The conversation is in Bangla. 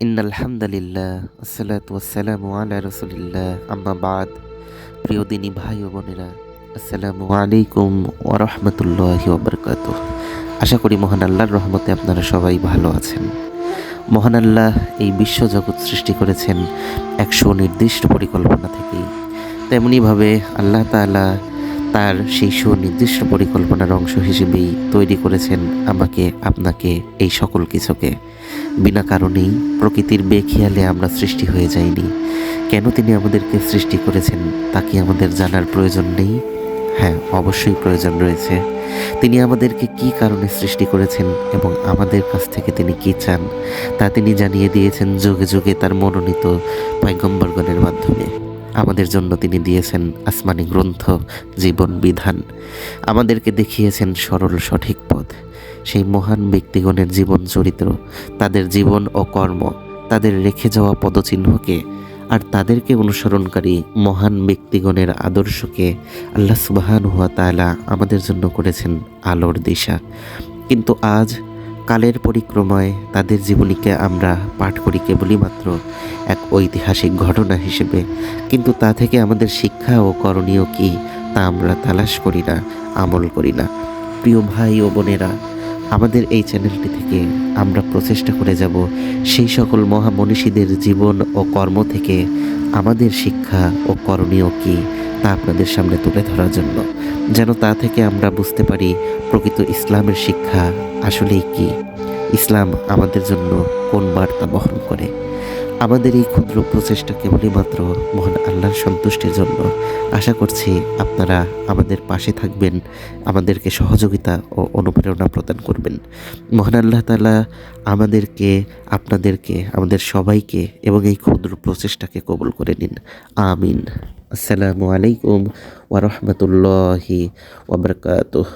ইন আলহামদুলিল্লাহ আসসালাতু ওয়াসসালামু আলা রাসূলিল্লাহ, আম্মা প্রিয় দিনী ভাই ও বোনেরা, আসসালামু আলাইকুম ওয়া রাহমাতুল্লাহি ওয়া বারাকাতুহু। আশা করি মহান আল্লাহর রহমতে আপনারা সবাই ভালো আছেন। মহান আল্লাহ এই বিশ্বজগৎ সৃষ্টি করেছেন এক সুনির্দিষ্ট পরিকল্পনা থেকেই। তেমনিভাবে আল্লাহ তাআলা তার সেই সুনির্দিষ্ট পরিকল্পনার অংশ হিসেবেই তৈরি করেছেন আমাকে, আপনাকে, এই সকল কিছুকে। বিনা কারণেই প্রকৃতির বেখেয়ালে আমরা সৃষ্টি হয়ে যাইনি। কেন তিনি আমাদেরকে সৃষ্টি করেছেন তা কি আমাদের জানার প্রয়োজন নেই? হ্যাঁ অবশ্যই প্রয়োজন রয়েছে। তিনি আমাদেরকে কি কারণে সৃষ্টি করেছেন এবং আমাদের কাছ থেকে তিনি কি চান, তা তিনি জানিয়ে দিয়েছেন যুগে যুগে তার মনোনীত পয়গম্বরগণের মাধ্যমে। আমাদের জন্য তিনি দিয়েছেন আসমানি গ্রন্থ, জীবন বিধান। আমাদেরকে দেখিয়েছেন সরল সঠিক পথ। সেই মহান ব্যক্তিগণের জীবন চরিত্র, তাদের জীবন ও কর্ম, তাদের রেখে যাওয়া পদচিহ্নকে আর তাদেরকে অনুসরণকারী মহান ব্যক্তিগণের আদর্শকে আল্লাহ সুবাহান হুয়া তালা আমাদের জন্য করেছেন আলোর দিশা। কিন্তু আজ কালের পরিক্রমায় তাদের জীবনীকে আমরা পাঠ করি কেবলই মাত্র এক ঐতিহাসিক ঘটনা হিসেবে। কিন্তু তা থেকে আমাদের শিক্ষা ও করণীয় কী তা আমরা তালাশ করি না, আমল করি না। প্রিয় ভাই ও বোনেরা আমাদের এই চ্যানেলটি থেকে আমরা প্রচেষ্টা করে যাব সেই সকল মহামনীষীদের জীবন ও কর্ম থেকে আমাদের শিক্ষা ও করণীয় কী তা আপনাদের সামনে তুলে ধরার জন্য। যেন তা থেকে আমরা বুঝতে পারি প্রকৃত ইসলামের শিক্ষা আসলেই কি। ইসলাম আমাদের জন্য কোন বার্তা বহন করে? আমাদের এই ক্ষুদ্র প্রচেষ্টা কেবলই মাত্র মহান আল্লাহর সন্তুষ্টির জন্য আশা করছি আপনারা আমাদের পাশে থাকবেন, আমাদেরকে সহযোগিতা ও অনুপ্রেরণা প্রদান করবেন। মহান আল্লাহ তালা আমাদেরকে, আপনাদেরকে, আমাদের সবাইকে এবং এই ক্ষুদ্র প্রচেষ্টাকে কবুল করে নিন। আমিন। আসসালামু আলাইকুম ওরহমতুল্লাহি ওবরকাতুহ